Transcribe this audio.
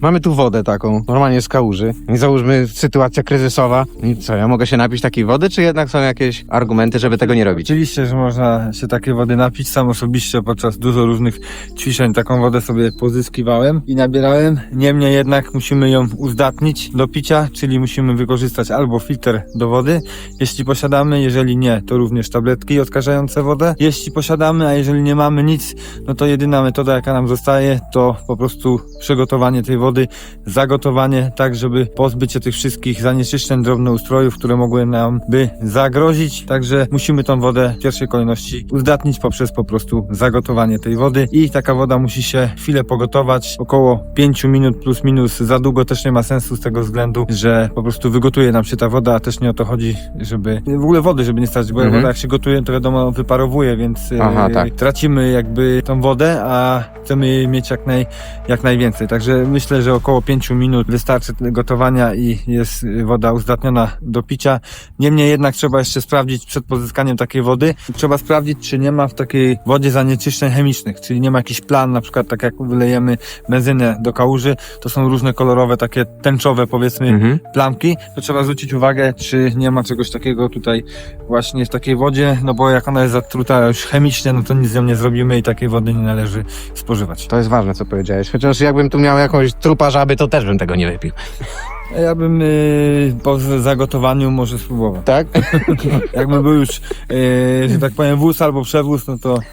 Mamy tu wodę taką, normalnie z kałuży. I załóżmy sytuacja kryzysowa. I co, ja mogę się napić takiej wody, czy jednak są jakieś argumenty, żeby tego nie robić? Oczywiście, że można się takiej wody napić. Sam osobiście podczas dużo różnych ćwiczeń taką wodę sobie pozyskiwałem i nabierałem. Niemniej jednak musimy ją uzdatnić do picia, czyli musimy wykorzystać albo filtr do wody, jeśli posiadamy, jeżeli nie, to również tabletki odkażające wodę. Jeśli posiadamy, a jeżeli nie mamy nic, no to jedyna metoda, jaka nam zostaje, to po prostu przygotowanie tej wody, zagotowanie, tak żeby pozbyć się tych wszystkich zanieczyszczeń drobnoustrojów, które mogły nam by zagrozić. Także musimy tą wodę w pierwszej kolejności uzdatnić poprzez po prostu zagotowanie tej wody i taka woda musi się chwilę pogotować, około 5 minut plus minus. Za długo też nie ma sensu z tego względu, że po prostu wygotuje nam się ta woda, a też nie o to chodzi, żeby w ogóle wody, żeby nie stać, bo Mhm. woda jak się gotuje, to wiadomo wyparowuje, więc e, Aha, tak. tracimy jakby tą wodę, a chcemy jej mieć jak, naj, jak najwięcej. Także myślę, że około 5 minut wystarczy gotowania i jest woda uzdatniona do picia. Niemniej jednak trzeba jeszcze sprawdzić przed pozyskaniem takiej wody. Trzeba sprawdzić, czy nie ma w takiej wodzie zanieczyszczeń chemicznych, czyli nie ma jakiś plan, na przykład tak jak wylejemy benzynę do kałuży, to są różne kolorowe, takie tęczowe powiedzmy Mhm. plamki, to trzeba zwrócić uwagę, czy nie ma czegoś takiego tutaj właśnie w takiej wodzie, no bo jak ona jest zatruta już chemicznie, no to nic z nią nie zrobimy i takiej wody nie należy spożywać. To jest ważne, co powiedziałeś. Chociaż jakbym tu miał jakąś trupa żaby, to też bym tego nie wypił. Ja bym yy, po zagotowaniu może spróbował. Tak? Jakby był już, yy, że tak powiem, wóz albo przewóz, no to